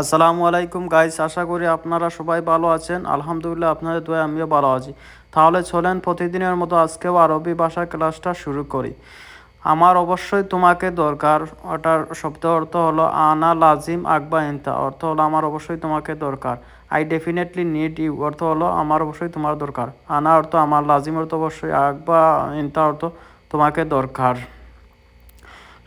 আসসালামু আলাইকুম গাইস, আশা করি আপনারা সবাই ভালো আছেন। আলহামদুলিল্লাহ আপনাদের দোয়া আমিও ভালো আছি। তাহলে চলেন, প্রতিদিনের মতো আজকেও আরবি ভাষা ক্লাসটা শুরু করি। আমার অবশ্যই তোমাকে দরকার, ওটার শব্দ অর্থ হলো আনা লাজিম আকবা ইন্তা অর্থ হলো আমার অবশ্যই তোমাকে দরকার। আই ডেফিনেটলি নিড ইউ অর্থ হলো আমার অবশ্যই তোমার দরকার। আনা অর্থ, আমার লাজিম অর্থ অবশ্যই, আকবা ইন্তা অর্থ তোমাকে দরকার।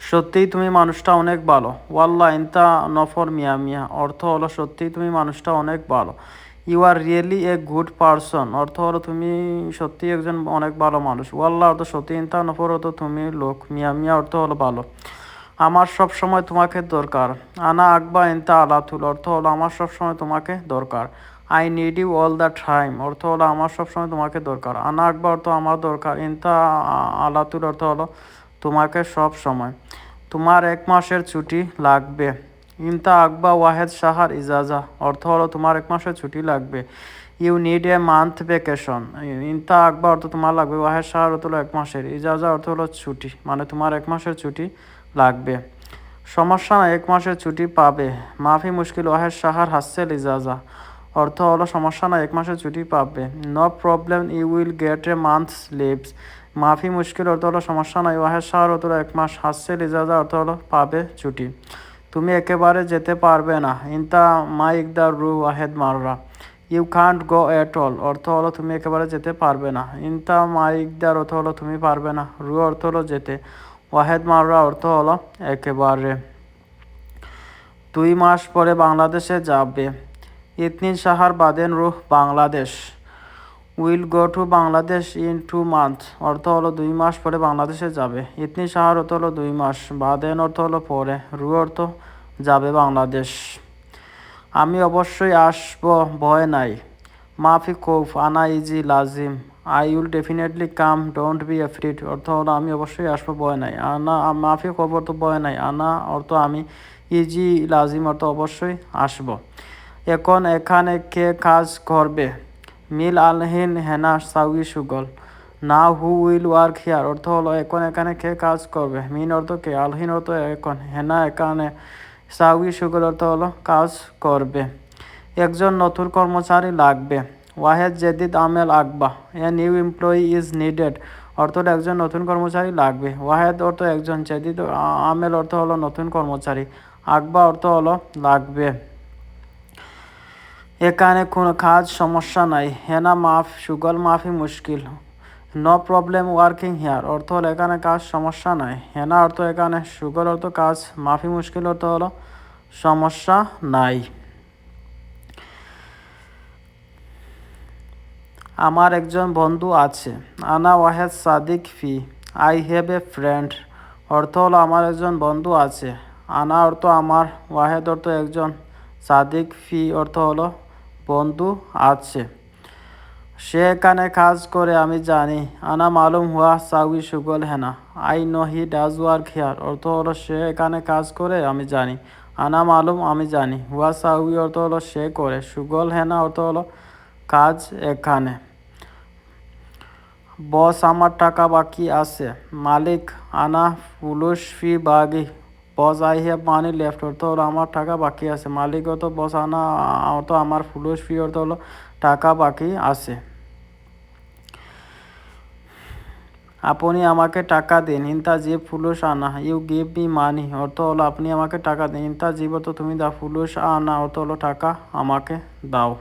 সত্যিই তুমি মানুষটা অনেক ভালো। ওয়াল্লা ইনতা নফর মিয়া মিয়া। অর্থ হলো সত্যিই তুমি মানুষটা অনেক ভালো। You are really a good person অর্থ হলো তুমি সত্যি একজন অনেক ভালো মানুষ। ওয়াল্লা অর্থ সত্যি। ইনতা নফর অর্থ তুমি লোক। মিয়া মিয়া, অর্থ হলো ভালো। আমার সব সময় তোমাকে দরকার। আনা আকবা, ইনতা আলাতুল। অর্থ হলো আমার সব সময় তোমাকে দরকার। I need you all the time অর্থ হলো আমার সব সময় তোমাকে দরকার। আনা আকবা, অর্থ আমার দরকার। ইনতা আলাতুল, অর্থ হলো তোমাকে সব সময়। তোমার এক মাসের ছুটি লাগবে। ইনতা আকবা ওয়াহেদ সাহার ইজাজা। অর্থ হলো তোমার এক মাসের ছুটি লাগবে। You need a month vacation ইনতা আকবা অর্থ তোমার লাগবে, ওয়াহেদ সাহার অর্থ হলো এক মাসের। ইজাজা অর্থ হলো ছুটি মানে তোমার এক মাসের ছুটি লাগবে। সমস্যা না এক মাসের ছুটি পাবে। মাফি মুশকিল, ওয়াহেদ সাহার হাসেল ইজাজা। অর্থ হলো সমস্যা না এক মাসের ছুটি পাবে। No problem you will get a months leaves মাফি মুশকিল অর্থ হলো সমস্যা নাই। ওয়াহেদ শাহর অর্থ হলো এক মাস হাসছেল ইজাজা অর্থ হলো পাবে ছুটি। তুমি একেবারে যেতে পারবে না। ইনতা মাইক দ্য রু ওয়াহেদ মাররা। You can't go at all. অর্থ হলো তুমি একেবারে যেতে পারবে না। ইনতা মাইক দার অর্থ হলো তুমি পারবে না। রু অর্থ হলো যেতে। ওয়াহেদ মাররা অর্থ হলো একেবারে। দুই মাস পরে বাংলাদেশে যাবে। ইতনিন সাহার বাদেন রুহ Bangladesh. Will go to Bangladesh in two month অর্থ হলো দুই মাস পরে বাংলাদেশে যাবে। ইতনি সাহার অর্থ হলো দুই মাস। বাদেন অর্থ হলো পরে। রু অর্থ যাবে বাংলাদেশ। আমি অবশ্যই আসব, ভয় নাই। মাফি কৌফ, আনা ইজি, লাজিম। I will definitely come, don't be afraid. অর্থ হলো আমি অবশ্যই আসব, ভয় নাই। আনা, মাফি কৌফ অর্থ ভয় নাই। আনা অর্থ আমি ইজি, লাজিম অর্থ অবশ্যই আসব। এখন এখানে কে কাজ করবে? মিল আলহিন হেনা সাউই সুগল। না হু উইল ওয়ার্ক হিয়ার, অর্থ হলো এখন এখানে কে কাজ করবে? মিন অর্থ কে? আলহিন অর্থ এখন। হেনা এখানে সাউই সুগল অর্থ হলো কাজ করবে। একজন নতুন কর্মচারী লাগবে। ওয়াহেদ জেদিদ আমেল আকবা, a new employee is needed অর্থ একজন নতুন কর্মচারী লাগবে। ওয়াহেদ অর্থ একজন, জেদিদ আমেল অর্থ হলো নতুন কর্মচারী। আকবা অর্থ হলো লাগবে। এখানে কোনো কাজ সমস্যা নাই। হেনা মাফ, সুগল মাফি মুশকিল। নো প্রবলেম ওয়ার্কিং হেয়ার অর্থ হলো এখানে কাজ সমস্যা নাই। হেনা অর্থ এখানে, সুগল অর্থ কাজ মাফি মুশকিল অর্থ হলো সমস্যা নাই। আমার একজন বন্ধু আছে, আনা ওয়াহেদ সাদিক ফি আই হ্যাভ এ ফ্রেন্ড অর্থ হলো আমার একজন বন্ধু আছে। আনা অর্থ আমার, ওয়াহেদ অর্থ একজন সাদিক ফি, অর্থ হলো বন্ধু আছে। সে এখানে কাজ করে, আমি জানি। আনা মালুম হুয়া সাউই সুগল হেনা। I know he does work here. অর্থ হলো সে এখানে কাজ করে, আমি জানি। আনা মালুম, আমি জানি। হুয়া সাউই অর্থ হলো সে করে। সুগল হেনা অর্থ হলো কাজ এখানে। বস, আমার টাকা বাকি আছে। মালিক, আনা ফুলুস ফি বাগি। বস আই হ্যাভ মানি লেফট অর্থ হলো আমার টাকা বাকি আছে। মালিক অর্থ বস আনা অর্থ আমার ফুলুস ফি অর্থ হলো টাকা বাকি আছে। আপনি আমাকে টাকা দিন ইনতা জিব ফুলুস আনা ইউ গিভ মি মানি অর্থ হলো আপনি আমাকে টাকা দিন। ইনতা জিব অর্থ তুমি দা ফুলুস আনা অর্থ হলো টাকা আমাকে দাও।